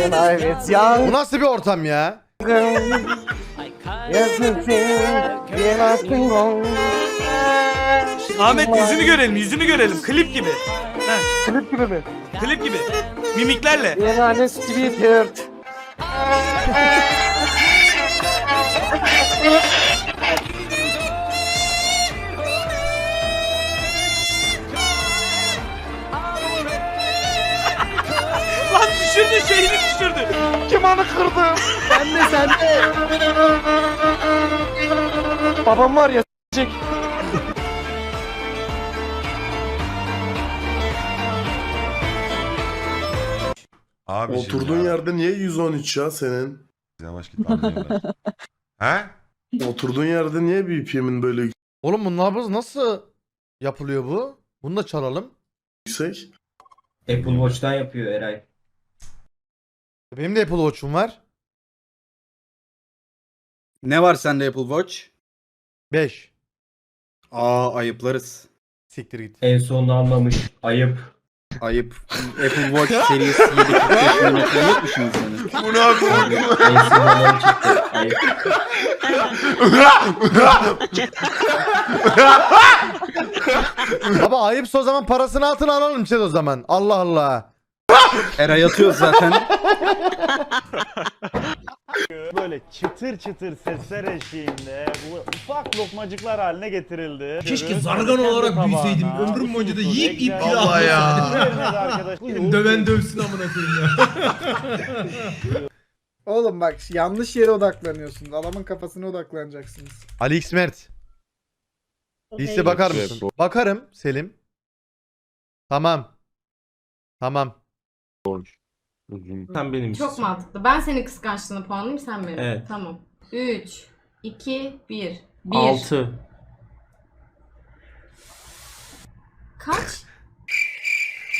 when I was young. Bu nasıl bir ortam ya? Ahmet yüzünü görelim, yüzünü görelim. Klip gibi. Klip gibi mi? Klip gibi. Mimiklerle. When I was Kim onu kırdı? Ben de sen de. Babam var ya s**ecek. Abi Oturduğun yerde niye 113 ya senin? Yavaş git. He? Oturduğun yerde niye BPM'in böyle Oğlum bu nabız nasıl yapılıyor bu? Bunu da çalalım. yüksek? Apple Watch'tan yapıyor Eray. Benim de Apple Watch'um var. Ne var sende Apple Watch? 5. Aa ayıplarız. Siktir git. En sonunu anlamış. Ayıp. Ayıp. Apple Watch serisi 745 milimetre yok mu şimdi senin? Bu ne yapıyor? En sonunu çıktı. Ayıp. Baba ayıpsa o zaman parasını altına alalım chat o zaman. Allah Allah. Eray atıyor zaten. böyle çıtır çıtır sesler eşliğinde bu ufak lokmacıklar haline getirildi. Keşke zargan olarak büyüseydim. Ömrüm boyunca da yiyip yiyip daha Vallahi ya. Döven dövsün amına koyayım ya. Oğlum bak yanlış yere odaklanıyorsunuz. Adamın kafasına odaklanacaksınız. Ali X Mert. Liste bakar mısın? Bakarım Selim. Tamam. Tamam. Sen benim Çok mantıklı. Ben senin kıskançlığını puanlayayım sen benim. Evet. Tamam. 3, 2, 1. 1. 6. Kaç?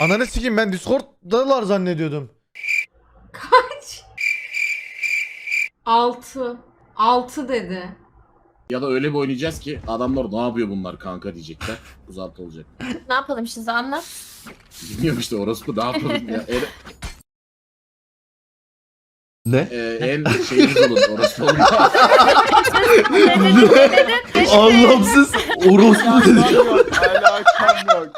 Ananı sikeyim ben Discord'dalar zannediyordum. Kaç? 6. 6 dedi. Ya da öyle bir oynayacağız ki adamlar ne yapıyor bunlar kanka diyecekler. Uzat olacak. Ne yapalım şimdi anlat. Bilmiyorum işte orospu ne yapalım ya. En, Ne? Ee, en şeyimiz olun orospu olun. Anlamsız orospu dedi. Alakam yok.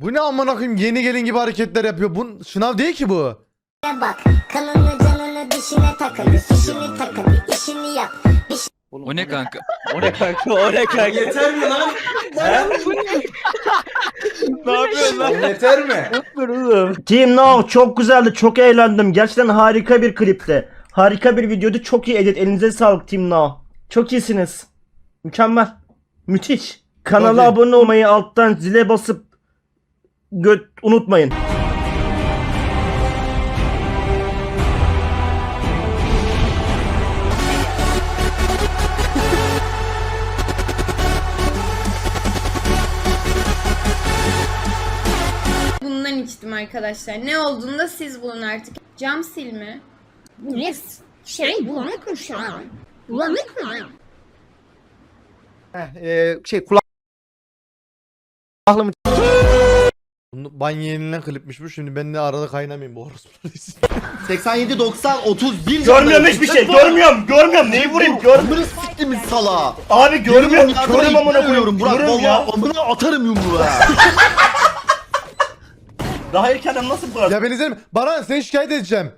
Bu ne amına koyayım yeni gelin gibi hareketler yapıyor. Bu şınav değil ki bu. Bak. Kanını canını dişine takılı. Fişini takılı. işini yap. O ne kanka? O ne kanka o ne kanka. Yeter mi lan? Ne yapıyorsun lan? Yeter mi? Team Now çok güzeldi çok eğlendim. Gerçekten harika bir klipti. Harika bir videodu. Çok iyi edit. Elinize sağlık Team Now. Çok iyisiniz. Mükemmel. Müthiş. Kanala iyi. abone olmayı alttan zile basıp göt unutmayın. Arkadaşlar. Ne olduğunu da siz bulun artık. Cam silme. Bu ne? Şey bulanıkmış ya. Bulanık mı? şey kulak Bunu ban yenilen klipmiş bu. Şimdi ben de arada kaynamayayım bu orospu. 87 90 31 Görmüyorum hiçbir şey. Görmüyorum. Görmüyorum. Neyi vurayım? Görmüyorum. Siktimiz sala. Abi görmüyorum. Körüm amına koyuyorum Burak valla amına atarım yumruğu ha. Daha erkenden nasıl bu ya ben izlerim. Baran seni şikayet edeceğim.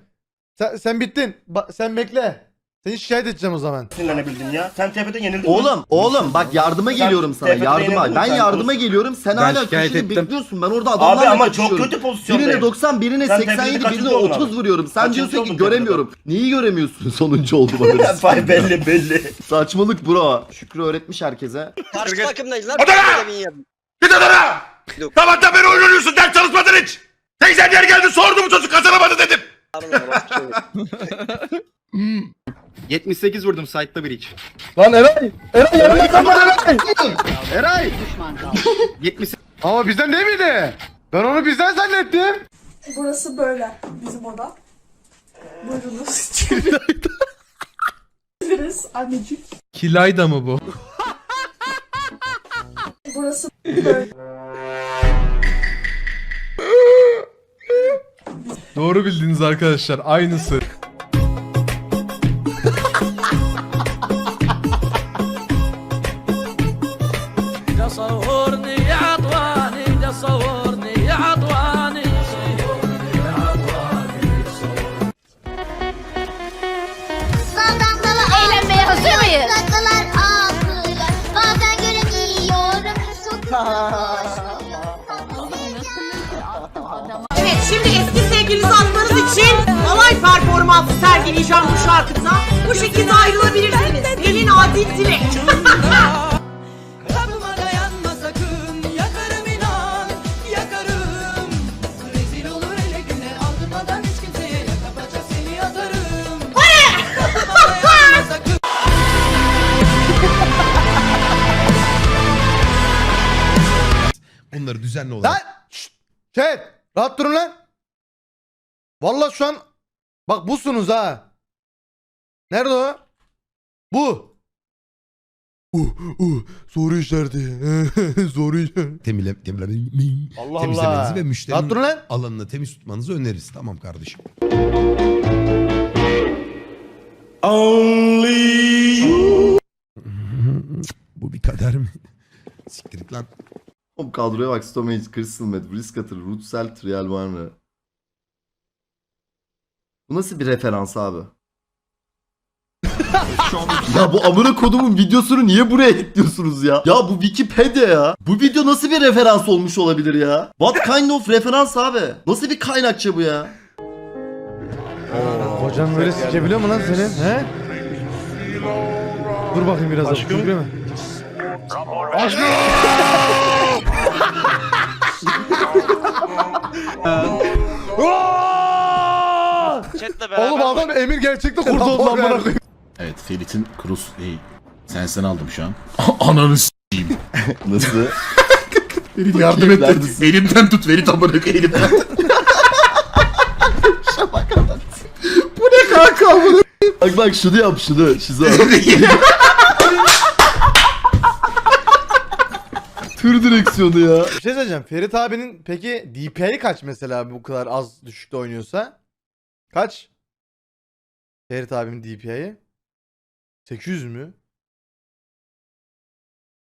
Sen, sen bittin. Ba- sen bekle. Seni şikayet edeceğim o zaman. sinirlenebildin ya? Sen tepede yenildin. Oğlum oğlum bak yardıma geliyorum sana tepede yardıma. Ben sen. yardıma geliyorum sen Ben hala şikayet köşede ettim. bekliyorsun. Ben orada adamlarla kapışıyorum. pozisyondayım. Birine 90 birine Sen 87 tepede birine kaçıncı oldun 30 abi? vuruyorum. Sen Kaçıncı diyorsun ki oldun göremiyorum. Neyi göremiyorsun? Sonuncu oldu bana. Vay belli belli. Saçmalık bro. Şükrü öğretmiş herkese. Karşı takımdayız lan. Git odana! Sabahtan beri oyun oynuyorsun ders çalışmadın hiç! Teyzen yer geldi sordu bu çocuk kazanamadı dedim. 78 vurdum site'da bir iç. Lan Eray! Eray Eray Eray! Eray! 78 Ama bizden değil miydi? Ben onu bizden zannettim. Burası böyle bizim oda. Buyurunuz. Anneciğim. Kilayda mı bu? burası Doğru bildiniz arkadaşlar. Aynısı. Performansı sergileyeceğim bu şarkıda. Bu şekilde ayrılabilirsiniz. Elin adil dilek. Bunları düzenli Lan! Şşt! Chat! Rahat durun lan. Vallahi şu an bak busunuz ha. Nerede o? Bu. Uh, uh, soru işareti. soru işareti. Temile, temile, Allah temizlemenizi Allah. ve lan. alanını temiz tutmanızı öneririz. Tamam kardeşim. Bu bir kader mi? Siktir git lan. Oğlum kadroya bak Stomage, Crystal Med, Briskater, Rutsel, Trial Vanre. Bu nasıl bir referans abi? ya bu amına kodumun videosunu niye buraya ekliyorsunuz ya? Ya bu Wikipedia ya. Bu video nasıl bir referans olmuş olabilir ya? What kind of referans abi? Nasıl bir kaynakça bu ya? Hocan böyle sikebiliyor mu lan senin? He? Dur bakayım biraz. Aşkım. Dur mi? Oğlum adam Emir gerçekten kurdu oldu amına koyayım. Evet Ferit'in Cruz değil. Sensen aldım şu an. Ananı s**eyim. Nasıl? Ferit yardım et. Neredesin? Elimden tut Ferit amına koy elimden. Bu ne kanka amına? Bak bak şunu yap şunu. Şizo. Tır direksiyonu ya. Bir şey söyleyeceğim. Ferit abinin peki DPI kaç mesela bu kadar az düşükte oynuyorsa? Kaç? Ferit abimin DPI'yi? 800 mü?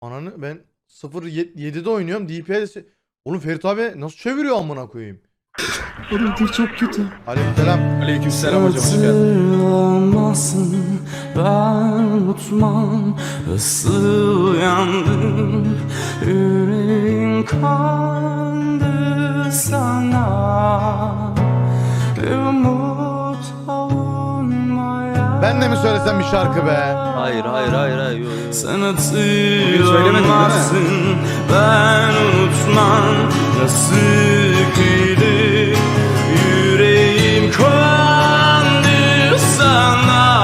Ananı ben 0.7'de oynuyorum. DPI de se- Oğlum Ferit abi nasıl çeviriyor amına koyayım? Görüntü çok kötü. Aleykümselam. Aleykümselam hocam hoş geldin. Olmasın ben unutmam Nasıl yandım Yüreğim kandı sana umut ben de mi söylesem bir şarkı be? Hayır hayır hayır hayır. Sen hatırlamazsın ben unutmam nasıl kıydı yüreğim kandı sana.